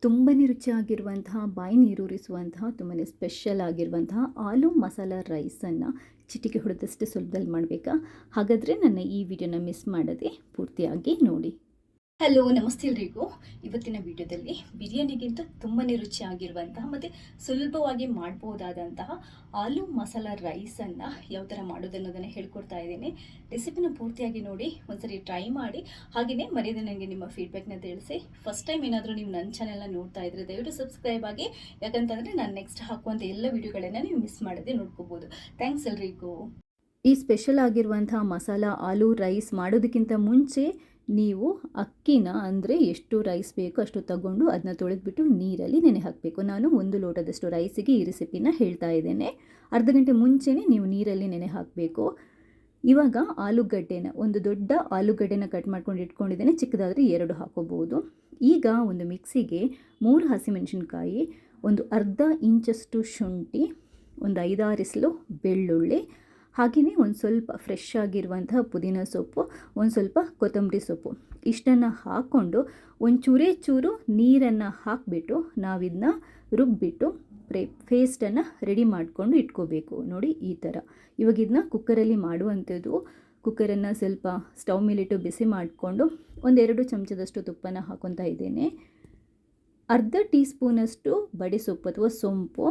ತುಂಬಾ ರುಚಿಯಾಗಿರುವಂತಹ, ಬಾಯಿ ನೀರೂರಿಸುವಂತಹ ತುಂಬಾ ಸ್ಪೆಷಲ್ ಆಗಿರುವಂತಹ ಆಲೂ ಮಸಾಲ ರೈಸನ್ನು ಚಿಟಿಕೆ ಹೊಡೆದಷ್ಟು ಸುಲಭದಲ್ಲಿ ಮಾಡಬೇಕಾ? ಹಾಗಾದರೆ ನನ್ನ ಈ ವಿಡಿಯೋನ ಮಿಸ್ ಮಾಡದೆ ಪೂರ್ತಿಯಾಗಿ ನೋಡಿ. ಹಲೋ ನಮಸ್ತೆ ಎಲ್ರಿಗೂ. ಇವತ್ತಿನ ವಿಡಿಯೋದಲ್ಲಿ ಬಿರಿಯಾನಿಗಿಂತ ತುಂಬಾ ರುಚಿಯಾಗಿರುವಂತಹ ಮತ್ತು ಸುಲಭವಾಗಿ ಮಾಡ್ಬೋದಾದಂತಹ ಆಲೂ ಮಸಾಲ ರೈಸನ್ನು ಯಾವ ಥರ ಮಾಡೋದನ್ನೋದನ್ನು ಹೇಳ್ಕೊಡ್ತಾ ಇದ್ದೀನಿ. ರೆಸಿಪಿನ ಪೂರ್ತಿಯಾಗಿ ನೋಡಿ, ಒಂದ್ಸರಿ ಟ್ರೈ ಮಾಡಿ. ಹಾಗೆಯೇ ಮರ್ಯಾದೆ ನನಗೆ ನಿಮ್ಮ ಫೀಡ್ಬ್ಯಾಕ್ನ ತಿಳಿಸಿ. ಫಸ್ಟ್ ಟೈಮ್ ಏನಾದರೂ ನೀವು ನನ್ನ ಚಾನೆಲ್ನ ನೋಡ್ತಾ ಇದ್ರೆ ದಯವಿಟ್ಟು ಸಬ್ಸ್ಕ್ರೈಬ್ ಆಗಿ. ಯಾಕಂತಂದರೆ ನಾನು ನೆಕ್ಸ್ಟ್ ಹಾಕುವಂಥ ಎಲ್ಲ ವಿಡಿಯೋಗಳನ್ನು ನೀವು ಮಿಸ್ ಮಾಡದೆ ನೋಡ್ಕೋಬೋದು. ಥ್ಯಾಂಕ್ಸ್ ಎಲ್ರಿಗೂ. ಈ ಸ್ಪೆಷಲ್ ಆಗಿರುವಂತಹ ಮಸಾಲ, ಆಲೂ ರೈಸ್ ಮಾಡೋದಕ್ಕಿಂತ ಮುಂಚೆ ನೀವು ಅಕ್ಕಿನ ಅಂದರೆ ಎಷ್ಟು ರೈಸ್ ಬೇಕೋ ಅಷ್ಟು ತಗೊಂಡು ಅದನ್ನ ತೊಳೆದ್ಬಿಟ್ಟು ನೀರಲ್ಲಿ ನೆನೆ ಹಾಕಬೇಕು. ನಾನು ಒಂದು ಲೋಟದಷ್ಟು ರೈಸಿಗೆ ಈ ರೆಸಿಪಿನ ಹೇಳ್ತಾ ಇದ್ದೇನೆ. ಅರ್ಧ ಗಂಟೆ ಮುಂಚೆನೇ ನೀವು ನೀರಲ್ಲಿ ನೆನೆ ಹಾಕಬೇಕು. ಇವಾಗ ಆಲೂಗಡ್ಡೆನ, ಒಂದು ದೊಡ್ಡ ಆಲೂಗಡ್ಡೆನ ಕಟ್ ಮಾಡ್ಕೊಂಡು ಇಟ್ಕೊಂಡಿದ್ದೇನೆ. ಚಿಕ್ಕದಾದರೆ ಎರಡು ಹಾಕೋಬೋದು. ಈಗ ಒಂದು ಮಿಕ್ಸಿಗೆ ಮೂರು ಹಸಿಮೆಣಸಿನ್ಕಾಯಿ, ಒಂದು ಅರ್ಧ ಇಂಚಷ್ಟು ಶುಂಠಿ, ಒಂದು ಐದಾರಿಸಲು ಬೆಳ್ಳುಳ್ಳಿ ಹಾಗೆಯೇ ಒಂದು ಸ್ವಲ್ಪ ಫ್ರೆಶ್ ಆಗಿರುವಂತಹ ಪುದೀನ ಸೊಪ್ಪು, ಒಂದು ಸ್ವಲ್ಪ ಕೊತ್ತಂಬರಿ ಸೊಪ್ಪು. ಇಷ್ಟನ್ನು ಹಾಕ್ಕೊಂಡು ಒಂದು ಚೂರೇ ಚೂರು ನೀರನ್ನು ಹಾಕಿಬಿಟ್ಟು ನಾವಿದನ್ನ ರುಬ್ಬಿಟ್ಟು ಪ್ರೇ ಪೇಸ್ಟನ್ನು ರೆಡಿ ಮಾಡಿಕೊಂಡು ಇಟ್ಕೋಬೇಕು. ನೋಡಿ ಈ ಥರ ಇವಾಗ ಇದನ್ನ ಕುಕ್ಕರಲ್ಲಿ ಮಾಡುವಂಥದ್ದು ಕುಕ್ಕರನ್ನು ಸ್ವಲ್ಪ ಸ್ಟವ್ ಮೇಲಿಟ್ಟು ಬಿಸಿ ಮಾಡಿಕೊಂಡು ಒಂದೆರಡು ಚಮಚದಷ್ಟು ತುಪ್ಪನ ಹಾಕೊತಾ ಇದ್ದೇನೆ. ಅರ್ಧ ಟೀ ಸ್ಪೂನಷ್ಟು ಬಡೆ ಸೊಪ್ಪು ಅಥವಾ ಸೊಂಪು.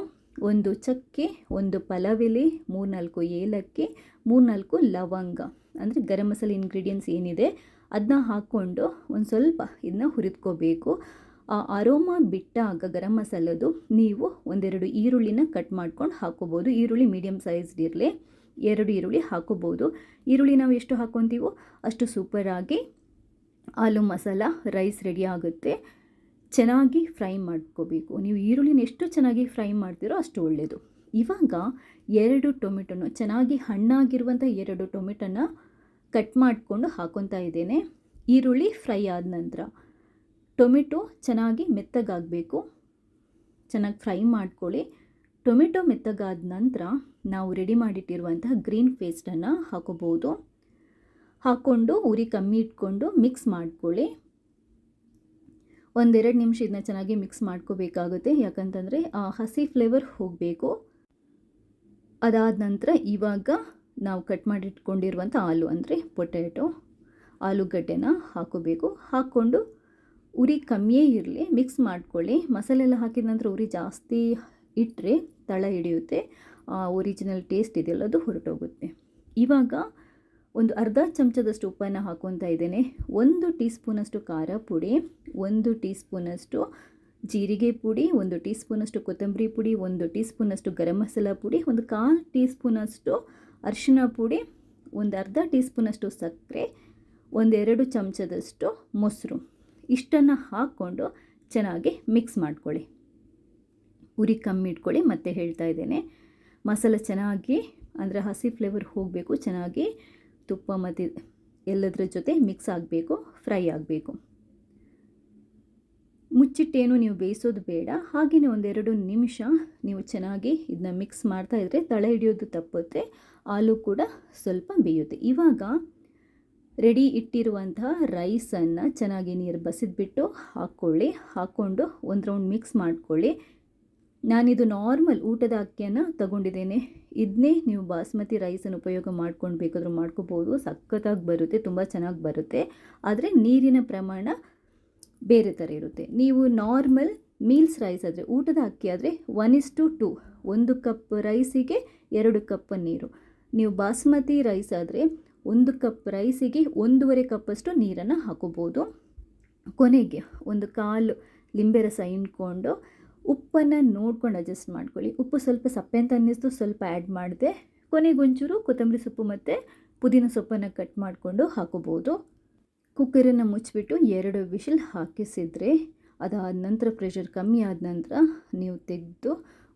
ಒಂದು ಚಕ್ಕೆ, ಒಂದು ಪಲಾವೆಲೆ, ಮೂರ್ನಾಲ್ಕು ಏಲಕ್ಕಿ, ಮೂರ್ನಾಲ್ಕು ಲವಂಗ. ಅಂದರೆ ಗರಂ ಮಸಾಲೆ ಇಂಗ್ರೀಡಿಯೆಂಟ್ಸ್ ಏನಿದೆ ಅದನ್ನ ಹಾಕ್ಕೊಂಡು ಒಂದು ಸ್ವಲ್ಪ ಇದನ್ನ ಹುರಿದ್ಕೋಬೇಕು. ಆ ಅರೋಮ ಬಿಟ್ಟಾಗ ಗರಂ ಮಸಾಲದು ನೀವು ಒಂದೆರಡು ಈರುಳ್ಳಿನ ಕಟ್ ಮಾಡ್ಕೊಂಡು ಹಾಕೋಬೋದು. ಈರುಳ್ಳಿ ಮೀಡಿಯಮ್ ಸೈಜ್ಡ್ ಇರಲಿ, ಎರಡು ಈರುಳ್ಳಿ ಹಾಕೋಬೋದು. ಈರುಳ್ಳಿ ನಾವು ಎಷ್ಟು ಹಾಕ್ಕೊತೀವೋ ಅಷ್ಟು ಸೂಪರಾಗಿ ಆಲೂ ಮಸಾಲ ರೈಸ್ ರೆಡಿ ಆಗುತ್ತೆ. ಚೆನ್ನಾಗಿ ಫ್ರೈ ಮಾಡ್ಕೋಬೇಕು. ನೀವು ಈರುಳ್ಳಿನ ಎಷ್ಟು ಚೆನ್ನಾಗಿ ಫ್ರೈ ಮಾಡ್ತೀರೋ ಅಷ್ಟು ಒಳ್ಳೆಯದು ಇವಾಗ ಎರಡು ಟೊಮೆಟೊನ, ಚೆನ್ನಾಗಿ ಹಣ್ಣಾಗಿರುವಂಥ ಎರಡು ಟೊಮೆಟೊನ ಕಟ್ ಮಾಡಿಕೊಂಡು ಹಾಕೊತಾ ಇದ್ದೇನೆ. ಈರುಳ್ಳಿ ಫ್ರೈ ಆದ ನಂತರ ಟೊಮೆಟೊ ಚೆನ್ನಾಗಿ ಮೆತ್ತಗಾಗಬೇಕು. ಚೆನ್ನಾಗಿ ಫ್ರೈ ಮಾಡ್ಕೊಳ್ಳಿ. ಟೊಮೆಟೊ ಮೆತ್ತಗಾದ ನಂತರ ನಾವು ರೆಡಿ ಮಾಡಿಟ್ಟಿರುವಂತಹ ಗ್ರೀನ್ ಪೇಸ್ಟನ್ನು ಹಾಕೋಬೋದು. ಹಾಕ್ಕೊಂಡು, ಉರಿ ಕಮ್ಮಿ ಇಟ್ಕೊಂಡು ಮಿಕ್ಸ್ ಮಾಡ್ಕೊಳ್ಳಿ. ಒಂದೆರಡು ನಿಮಿಷ ಇದನ್ನ ಚೆನ್ನಾಗಿ ಮಿಕ್ಸ್ ಮಾಡ್ಕೋಬೇಕಾಗುತ್ತೆ. ಯಾಕಂತಂದರೆ ಹಸಿ ಫ್ಲೇವರ್ ಹೋಗಬೇಕು. ಅದಾದ ನಂತರ ಇವಾಗ ನಾವು ಕಟ್ ಮಾಡಿಟ್ಕೊಂಡಿರುವಂಥ ಆಲೂ ಅಂದರೆ ಪೊಟ್ಯಾಟೊ ಆಲೂಗಡ್ಡೆನ ಹಾಕೋಬೇಕು. ಹಾಕ್ಕೊಂಡು ಉರಿ ಕಮ್ಮಿಯೇ ಇರಲಿ ಮಿಕ್ಸ್ ಮಾಡ್ಕೊಳ್ಳಿ. ಮಸಾಲೆ ಎಲ್ಲ ಹಾಕಿದ ನಂತರ ಉರಿ ಜಾಸ್ತಿ ಇಟ್ಟರೆ ತಳ ಹಿಡಿಯುತ್ತೆ. ಒರಿಜಿನಲ್ ಟೇಸ್ಟ್ ಇದೆಯಲ್ಲ, ಅದು ಹೊರಟೋಗುತ್ತೆ. ಇವಾಗ ಒಂದು ಅರ್ಧ ಚಮಚದಷ್ಟು ಉಪ್ಪನ್ನು ಹಾಕೊತಾ ಇದ್ದೇನೆ. ಒಂದು ಟೀ ಸ್ಪೂನಷ್ಟು ಖಾರ ಪುಡಿ. ಒಂದು ಟೀ ಸ್ಪೂನಷ್ಟು ಜೀರಿಗೆ ಪುಡಿ, ಒಂದು ಟೀ ಸ್ಪೂನಷ್ಟು ಕೊತ್ತಂಬರಿ ಪುಡಿ, ಒಂದು ಟೀ ಸ್ಪೂನಷ್ಟು ಗರಂ ಮಸಾಲ ಪುಡಿ, ಒಂದು ಕಾಲು ಟೀ ಸ್ಪೂನಷ್ಟು ಅರಿಶಿನ ಪುಡಿ, ಒಂದು ಅರ್ಧ ಟೀ ಸ್ಪೂನಷ್ಟು ಸಕ್ಕರೆ ಒಂದೆರಡು ಚಮಚದಷ್ಟು ಮೊಸರು. ಇಷ್ಟನ್ನು ಹಾಕ್ಕೊಂಡು ಚೆನ್ನಾಗಿ ಮಿಕ್ಸ್ ಮಾಡ್ಕೊಳ್ಳಿ. ಉರಿ ಕಮ್ಮಿ ಇಟ್ಕೊಳ್ಳಿ, ಮತ್ತೆ ಹೇಳ್ತಾ ಇದ್ದೇನೆ. ಮಸಾಲ ಚೆನ್ನಾಗಿ, ಅಂದರೆ ಹಸಿ ಫ್ಲೇವರ್ ಹೋಗಬೇಕು, ಚೆನ್ನಾಗಿ ತುಪ್ಪ ಮತ್ತು ಎಲ್ಲದರ ಜೊತೆ ಮಿಕ್ಸ್ ಆಗಬೇಕು ಫ್ರೈ ಆಗಬೇಕು. ಮುಚ್ಚಿಟ್ಟೇನು ನೀವು ಬೇಯಿಸೋದು ಬೇಡ. ಹಾಗೆಯೇ ಒಂದೆರಡು ನಿಮಿಷ ನೀವು ಚೆನ್ನಾಗಿ ಇದನ್ನ ಮಿಕ್ಸ್ ಮಾಡ್ತಾ ಇದ್ದರೆ ತಳೆ ಹಿಡಿಯೋದು ತಪ್ಪುತ್ತೆ. ಆಲೂ ಕೂಡ ಸ್ವಲ್ಪ ಬೇಯುತ್ತೆ. ಇವಾಗ ರೆಡಿ ಇಟ್ಟಿರುವಂತಹ ರೈಸನ್ನು ಚೆನ್ನಾಗಿ ನೀರು ಬಸಿದ್ಬಿಟ್ಟು ಹಾಕ್ಕೊಳ್ಳಿ ಹಾಕ್ಕೊಂಡು ಒಂದು ರೌಂಡ್ ಮಿಕ್ಸ್ ಮಾಡ್ಕೊಳ್ಳಿ. ನಾನಿದು ನಾರ್ಮಲ್ ಊಟದ ಅಕ್ಕಿಯನ್ನು ತಗೊಂಡಿದ್ದೇನೆ. ಇದನ್ನೇ ನೀವು ಬಾಸ್ಮತಿ ರೈಸನ್ನು ಉಪಯೋಗ ಮಾಡ್ಕೊಂಡು ಬೇಕಾದರೂ ಮಾಡ್ಕೋಬೋದು. ಸಖತ್ತಾಗಿ ಬರುತ್ತೆ, ತುಂಬ ಚೆನ್ನಾಗಿ ಬರುತ್ತೆ. ಆದರೆ ನೀರಿನ ಪ್ರಮಾಣ ಬೇರೆ ಥರ ಇರುತ್ತೆ. ನೀವು ನಾರ್ಮಲ್ ಮೀಲ್ಸ್ ರೈಸ್ ಆದರೆ, ಊಟದ ಅಕ್ಕಿ ಆದರೆ ಒನ್ ಇಸ್ ಟು ಟು ಒಂದು ಕಪ್ ರೈಸಿಗೆ ಎರಡು ಕಪ್ ನೀರು. ನೀವು ಬಾಸ್ಮತಿ ರೈಸ್ ಆದರೆ ಒಂದು ಕಪ್ ರೈಸಿಗೆ ಒಂದೂವರೆ ಕಪ್ಪಷ್ಟು ನೀರನ್ನು ಹಾಕೋಬೋದು. ಕೊನೆಗೆ ಒಂದು ಕಾಲು ಲಿಂಬೆ ರಸ ಹಿಂಡ್ಕೊಂಡು ಉಪ್ಪನ್ನು ನೋಡ್ಕೊಂಡು ಅಡ್ಜಸ್ಟ್ ಮಾಡ್ಕೊಳ್ಳಿ. ಉಪ್ಪು ಸ್ವಲ್ಪ ಸಪ್ಪೆ ಅಂತ ಅನ್ನಿಸ್ತು, ಸ್ವಲ್ಪ ಆ್ಯಡ್ ಮಾಡಿದೆ. ಕೊನೆಗೊಂಚೂರು ಕೊತ್ತಂಬರಿ ಸೊಪ್ಪು ಮತ್ತು ಪುದೀನ ಸೊಪ್ಪನ್ನು ಕಟ್ ಮಾಡಿಕೊಂಡು ಹಾಕೋಬೋದು. ಕುಕ್ಕರನ್ನು ಮುಚ್ಚಿಬಿಟ್ಟು ಎರಡು ವಿಷಲ್ ಹಾಕಿಸಿದರೆ ಅದಾದ ನಂತರ ಪ್ರೆಷರ್ ಕಮ್ಮಿ ಆದ ನಂತರ ನೀವು ತೆಗೆದು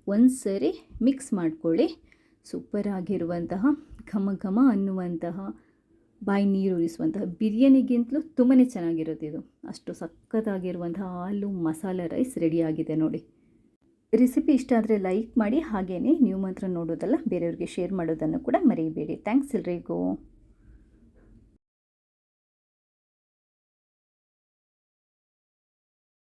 ಒಂದು ಸರಿ ಮಿಕ್ಸ್ ಮಾಡಿಕೊಳ್ಳಿ. ಸೂಪರ್ ಆಗಿರುವಂತಹ ಘಮ ಘಮ ಅನ್ನುವಂತಹ, ಬಾಯಿ ನೀರು ಉರಿಸುವಂತಹ ಬಿರಿಯಾನಿಗಿಂತಲೂ ತುಂಬಾ ಚೆನ್ನಾಗಿರುತ್ತೆ ಇದು. ಅಷ್ಟು ಸಖತ್ತಾಗಿರುವಂತಹ ಹಾಲು, ಮಸಾಲೆ ರೈಸ್ ರೆಡಿಯಾಗಿದೆ ನೋಡಿ. ರೆಸಿಪಿ ಇಷ್ಟ ಆದರೆ ಲೈಕ್ ಮಾಡಿ ಹಾಗೆಯೇ ನೀವು ಮಾತ್ರ ನೋಡೋದಲ್ಲ, ಬೇರೆಯವ್ರಿಗೆ ಶೇರ್ ಮಾಡೋದನ್ನು ಕೂಡ ಮರೆಯಬೇಡಿ ಥ್ಯಾಂಕ್ಸ್ ಎಲ್ರಿಗೂ.